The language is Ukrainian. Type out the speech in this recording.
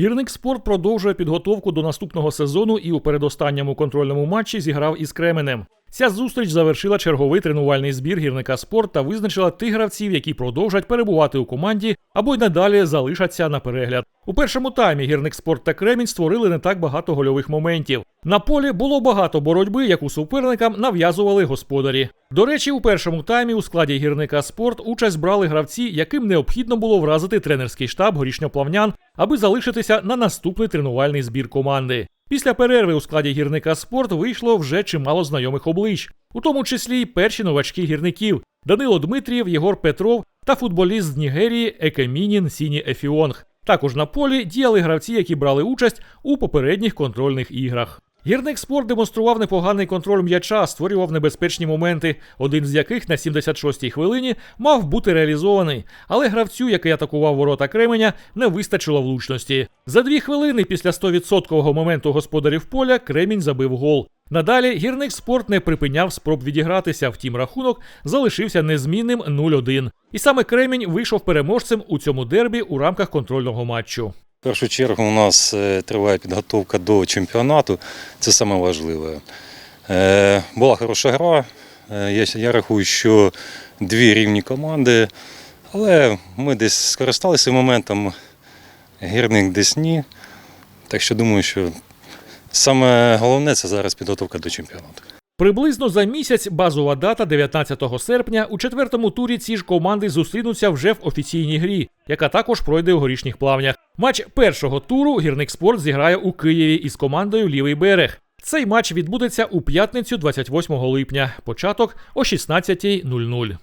Гірник спорт продовжує підготовку до наступного сезону і у передостанньому контрольному матчі зіграв із Кременем. Ця зустріч завершила черговий тренувальний збір гірника спорт та визначила тих гравців, які продовжать перебувати у команді або й надалі залишаться на перегляд. У першому таймі гірник спорт та Кремінь створили не так багато гольових моментів. На полі було багато боротьби, яку суперникам нав'язували господарі. До речі, у першому таймі у складі гірника спорт участь брали гравці, яким необхідно було вразити тренерський штаб горішньоплавнян, аби залишитися на наступний тренувальний збір команди. Після перерви у складі гірника спорт вийшло вже чимало знайомих облич, у тому числі й перші новачки гірників Данило Дмитрієв, Єгор Петров та футболіст з Нігерії Екемінін Сіні Ефіонг. Також на полі діяли гравці, які брали участь у попередніх контрольних іграх. Гірник спорт демонстрував непоганий контроль м'яча, створював небезпечні моменти, один з яких на 76-й хвилині мав бути реалізований. Але гравцю, який атакував ворота Кременя, не вистачило влучності. За дві хвилини після 100% моменту господарів поля Кремінь забив гол. Надалі гірник спорт не припиняв спроб відігратися, втім рахунок залишився незмінним 0-1. І саме Кремінь вийшов переможцем у цьому дербі у рамках контрольного матчу. В першу чергу у нас е, триває підготовка до чемпіонату. Це саме важливе. Е, Була хороша гра. Е, Я, рахую, що дві рівні команди, але ми десь скористалися моментом, гірник десь ні. Так що думаю, що саме головне це зараз підготовка до чемпіонату. Приблизно за місяць базова дата 19 серпня у четвертому турі ці ж команди зустрінуться вже в офіційній грі, яка також пройде у горішніх плавнях. Матч першого туру гірник спорт зіграє у Києві із командою Лівий берег. Цей матч відбудеться у п'ятницю 28 липня. Початок о 16.00.